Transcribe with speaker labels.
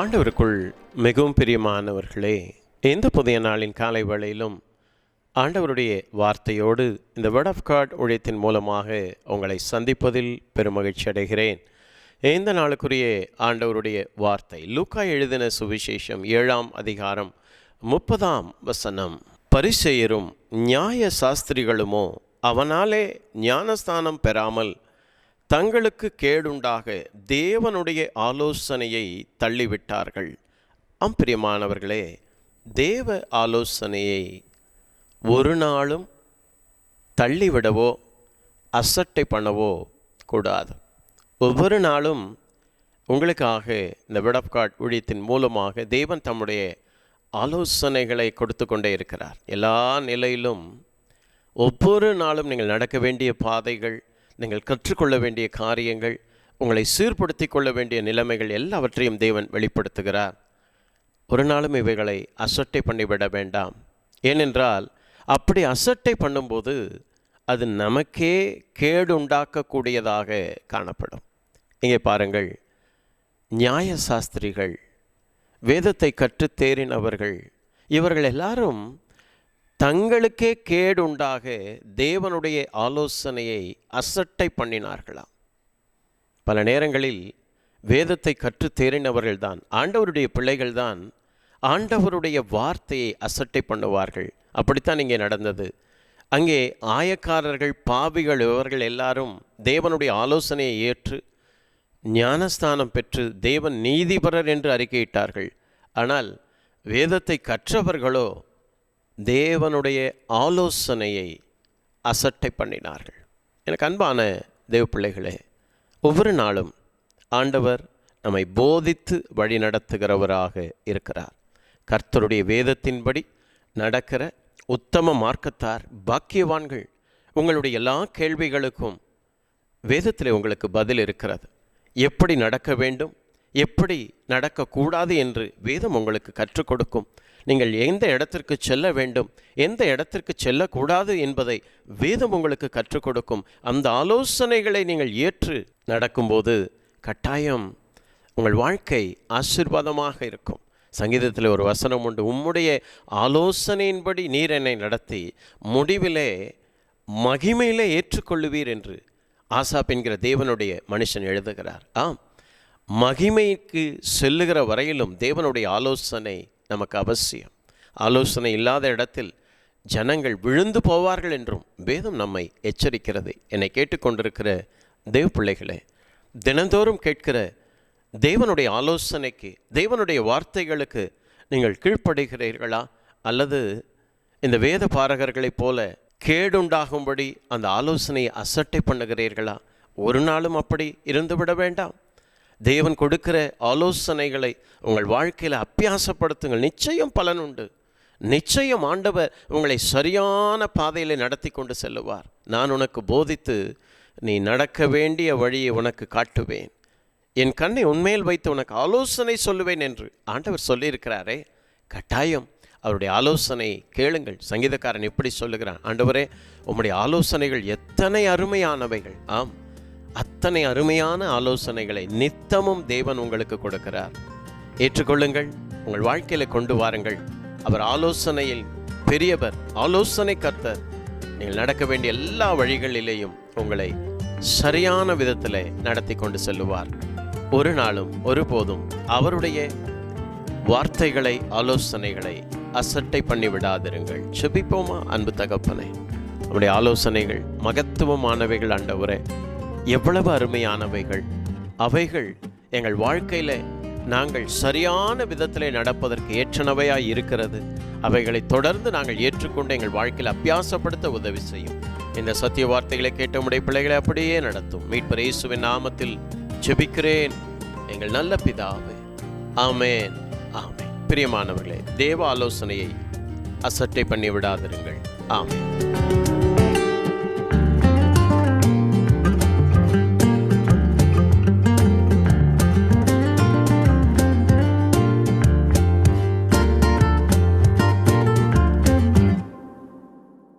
Speaker 1: ஆண்டவருக்குள் மிகவும் பிரியமானவர்களே எந்த புதிய நாளின் காலை வேளையிலும் ஆண்டவருடைய வார்த்தையோடு இந்த வேர்ட் ஆஃப் காட் ஊழியத்தின் மூலமாக உங்களை சந்திப்பதில் பெருமகிழ்ச்சி அடைகிறேன். இந்த நாளுக்குரிய ஆண்டவருடைய வார்த்தை லூக்கா எழுதின சுவிசேஷம் ஏழாம் அதிகாரம் முப்பதாம் வசனம். பரிசெயரும் நியாய சாஸ்திரிகளுமோ அவனாலே ஞானஸ்தானம் பெறாமல் தங்களுக்கு கேடுண்டாக தேவனுடைய ஆலோசனையை தள்ளிவிட்டார்கள். அம்பிரியமானவர்களே தேவ ஆலோசனையை ஒரு நாளும் தள்ளிவிடவோ அசட்டை பண்ணவோ கூடாது. ஒவ்வொரு நாளும் உங்களுக்காக இந்த விட் ஊழியத்தின் மூலமாக தேவன் தம்முடைய ஆலோசனைகளை கொடுத்து கொண்டே இருக்கிறார். எல்லா நிலையிலும் ஒவ்வொரு நாளும் நீங்கள் நடக்க வேண்டிய பாதைகள் நீங்கள் கற்றுக்கொள்ள வேண்டிய காரியங்கள் உங்களை சீர்படுத்தி கொள்ள வேண்டிய நிலைமைகள் எல்லாவற்றையும் தேவன் வெளிப்படுத்துகிறார். ஒரு நாளும் இவைகளை அசட்டை பண்ணிவிட வேண்டாம். ஏனென்றால் அப்படி அசட்டை பண்ணும்போது அது நமக்கே கேடு உண்டாக்கக்கூடியதாக காணப்படும். இங்கே பாருங்கள் நியாய சாஸ்திரிகள் வேதத்தை கற்றுத் தேறினவர்கள் இவர்கள் எல்லாரும் தங்களுக்கே கேடுண்டாக தேவனுடைய ஆலோசனையை அசட்டை பண்ணினார்களாம். பல நேரங்களில் வேதத்தை கற்றுத் தேறினவர்கள்தான் ஆண்டவருடைய பிள்ளைகள்தான் ஆண்டவருடைய வார்த்தையை அசட்டை பண்ணுவார்கள். அப்படித்தான் இங்கே நடந்தது. அங்கே ஆயக்காரர்கள் பாவிகள் இவர்கள் எல்லாரும் தேவனுடைய ஆலோசனையை ஏற்று ஞானஸ்தானம் பெற்று தேவன் நீதிபரர் என்று அறிக்கையிட்டார்கள். ஆனால் வேதத்தை கற்றவர்களோ தேவனுடைய ஆலோசனையை அசட்டை பண்ணினார்கள். எனக்கு அன்பான தேவ பிள்ளைகளே ஒவ்வொரு நாளும் ஆண்டவர் நம்மை போதித்து வழி நடத்துகிறவராக இருக்கிறார். கர்த்தருடைய வேதத்தின்படி நடக்கிற உத்தம மார்க்கத்தார் பாக்கியவான்கள் உங்களுடைய எல்லா கேள்விகளுக்கும் வேதத்தில் உங்களுக்கு பதில் இருக்கிறது. எப்படி நடக்க வேண்டும்? எப்படி நடக்கக்கூடாது என்று வேதம் உங்களுக்கு கற்றுக் கொடுக்கும். நீங்கள் எந்த இடத்திற்கு செல்ல வேண்டும் எந்த இடத்திற்கு செல்லக்கூடாது என்பதை வேதம் உங்களுக்கு கற்றுக் கொடுக்கும். அந்த ஆலோசனைகளை நீங்கள் ஏற்று நடக்கும்போது கட்டாயம் உங்கள் வாழ்க்கை ஆசீர்வாதமாக இருக்கும். சங்கீதத்தில் ஒரு வசனம் உண்டு உம்முடைய ஆலோசனையின்படி நீர் என்னை நடத்தி முடிவிலே மகிமையிலே ஏற்றுக்கொள்ளுவீர் என்று ஆசாப் என்கிற தேவனுடைய மனுஷன் எழுதுகிறார். ஆம். மகிமைக்கு செல்லுகிற வரையிலும் தேவனுடைய ஆலோசனை நமக்கு அவசியம். ஆலோசனை இல்லாத இடத்தில் ஜனங்கள் விழுந்து போவார்கள் என்றும் வேதம் நம்மை எச்சரிக்கிறது. என்னை கேட்டுக்கொண்டிருக்கிற தேவ பிள்ளைகளே தினந்தோறும் கேட்கிற தேவனுடைய ஆலோசனைக்கு தேவனுடைய வார்த்தைகளுக்கு நீங்கள் கீழ்ப்படுகிறீர்களா? அல்லது இந்த வேத பாரகர்களைப் போல கேடுண்டாகும்படி அந்த ஆலோசனையை அசட்டை பண்ணுகிறீர்களா? ஒரு நாளும் அப்படி இருந்துவிட வேண்டாம். தேவன் கொடுக்கிற ஆலோசனைகளை உங்கள் வாழ்க்கையில் அப்பியாசப்படுத்துங்கள். நிச்சயம் பலன் உண்டு. நிச்சயம் ஆண்டவர் உங்களை சரியான பாதையில் நடத்தி கொண்டு செல்லுவார். நான் உனக்கு போதித்து நீ நடக்க வேண்டிய வழியை உனக்கு காட்டுவேன். என் கண்ணை உண்மையில் வைத்து உனக்கு ஆலோசனை சொல்லுவேன் என்று ஆண்டவர் சொல்லியிருக்கிறாரே. கட்டாயம் அவருடைய ஆலோசனை கேளுங்கள். சங்கீதக்காரன் எப்படி சொல்லுகிறான். ஆண்டவரே உம்முடைய ஆலோசனைகள் எத்தனை அருமையானவைகள். ஆம். அத்தனை அருமையான ஆலோசனைகளை நித்தமும் தேவன் உங்களுக்கு கொடுக்கிறார். ஏற்றுக்கொள்ளுங்கள் உங்கள் வாழ்க்கையில கொண்டு வாருங்கள். அவர் ஆலோசனையில் பெரியவர் ஆலோசனை கர்த்தர். நீங்கள் நடக்க வேண்டிய எல்லா வழிகளிலேயும் உங்களை சரியான விதத்தில் நடத்தி கொண்டு செல்லுவார். ஒரு நாளும் ஒருபோதும் அவருடைய வார்த்தைகளை ஆலோசனைகளை அசட்டை பண்ணி விடாதிருங்கள். செபிப்போமா அன்பு தகப்பனை? நம்முடைய ஆலோசனைகள் மகத்துவமானவைகள் ஆண்டவரே. எவ்வளவு அருமையானவைகள். அவைகள் எங்கள் வாழ்க்கையில் நாங்கள் சரியான விதத்திலே நடப்பதற்கு ஏற்றனவையாக இருக்கிறது. அவைகளை தொடர்ந்து நாங்கள் ஏற்றுக்கொண்டு எங்கள் வாழ்க்கையில் அபியாசப்படுத்த உதவி செய்யும். இந்த சத்திய வார்த்தைகளை கேட்ட உடைய பிள்ளைகளை அப்படியே நடத்தும். மீட்பர் இயேசுவின் நாமத்தில் ஜெபிக்கிறேன். எங்கள் நல்ல பிதாவே. ஆமேன். ஆமேன். பிரியமானவர்களே தேவ ஆலோசனையை அசட்டை பண்ணி விடாதிருங்கள் ஆமேன்.